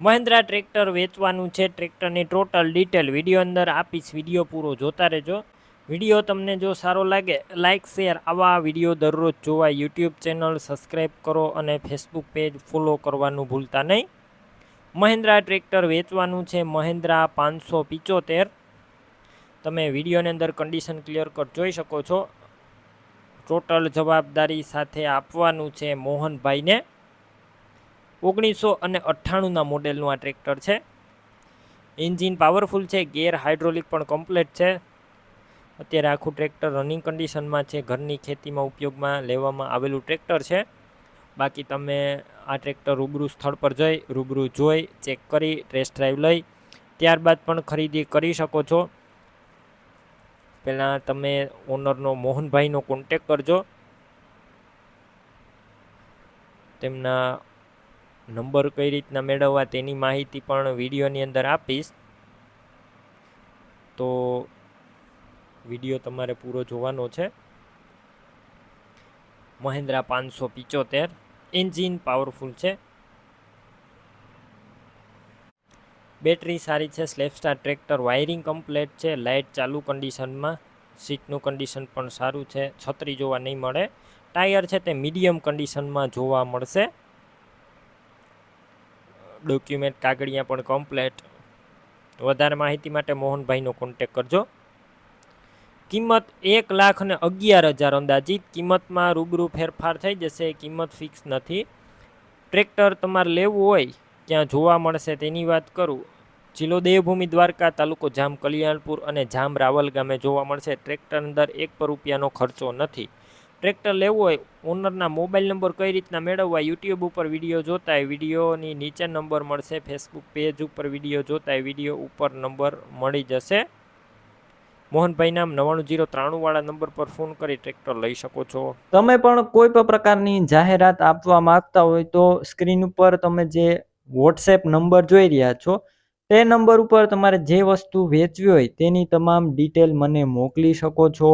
Mahindra tractor વેચવાનું છે. ટ્રેક્ટરની ટોટલ ડિટેલ વીડિયો અંદર આપીશ. વીડિયો પૂરો જોતા રહેજો. વીડિયો તમને જો સારો લાગે લાઇક શેર આવા વીડિયો દરરોજ જોવા યુટ્યુબ ચેનલ સબસ્ક્રાઈબ કરો અને ફેસબુક પેજ ફોલો કરવાનું ભૂલતા નહીં. મહિન્દ્રા ટ્રેક્ટર વેચવાનું છે. મહિન્દ્રા પાંચસો પિચોતેર. તમે વિડીયોની અંદર કન્ડિશન ક્લિયર કટ જોઈ શકો છો. ટોટલ જવાબદારી સાથે આપવાનું છે મોહનભાઈને. ઓગણીસો અને અઠ્ઠાણુંના મોડેલનું આ ટ્રેક્ટર છે. એન્જિન પાવરફુલ છે, ગેર હાઇડ્રોલિક પણ કમ્પ્લેટ છે. અત્યારે આખું ટ્રેક્ટર રનિંગ કન્ડિશનમાં છે, ઘરની ખેતીમાં ઉપયોગમાં લેવામાં આવેલું ટ્રેક્ટર છે. બાકી તમે આ ટ્રેક્ટર રૂબરૂ સ્થળ પર જઈ, રૂબરૂ જોઈ, ચેક કરી, ટેસ્ટ ડ્રાઈવ લઈ, ત્યારબાદ પણ ખરીદી કરી શકો છો. પહેલાં તમે ઓનરનો મોહનભાઈનો કોન્ટેક કરજો. તેમના નંબર કઈ રીતના મેળવવા તેની માહિતી પણ વિડીયોની અંદર આપીશ. તો વીડિયો તમારે પૂરો જોવાનો છે. મહેન્દ્રા પાંચસો પિચોતેર, એન્જિન પાવરફુલ છે. બેટરી સારી છે સ્લેપસ્ટાર ટ્રેક્ટર, વાયરિંગ કમ્પ્લેટ છે, લાઇટ ચાલુ કન્ડિશનમાં, સીટનું કન્ડિશન પણ સારું છે, છત્રી જોવા નહીં મળે. ટાયર છે તે મીડિયમ કન્ડિશનમાં જોવા મળશે. ડોક્યુમેન્ટ કાગળિયા પણ કમ્પ્લેટ વધારે માહિતી માટે મોહનભાઈનો કોન્ટેક કરજો. કિંમત એક લાખ અને અગિયાર હજાર અંદાજિત. કિંમતમાં રૂબરૂ ફેરફાર થઈ જશે, કિંમત ફિક્સ નથી. ટ્રેક્ટર તમારે લેવું હોય ક્યાં જોવા મળશે તેની વાત કરું. જિલ્લો દેવભૂમિ દ્વારકા, તાલુકો જામ કલ્યાણપુર અને જામ રાવલ ગામે જોવા મળશે. ટ્રેક્ટર અંદર એક પર રૂપિયાનો ખર્ચો નથી. ટ્રેક્ટર લેવું હોય, ઓનરના મોબાઈલ નંબર કઈ રીતના મેળવવા, યુટ્યુબ ઉપર વીડિયો જોતા હોય, વિડીયોની નીચે નંબર મળશે, ફેસબુક પેજ ઉપર વીડિયો જોતા હોય, વીડિયો ઉપર નંબર મળી જશે. મોહનભાઈ નામ નવાણું જીરો ત્રાણું વાળા નંબર પર ફોન કરી ટ્રેક્ટર લઈ શકો છો. તમે પણ કોઈ પણ પ્રકારની જાહેરાત આપવા માંગતા હોય તો સ્ક્રીન ઉપર તમે જે વોટ્સએપ નંબર જોઈ રહ્યા છો, તે નંબર ઉપર તમારે જે વસ્તુ વેચવી હોય તેની તમામ ડિટેલ મને મોકલી શકો છો.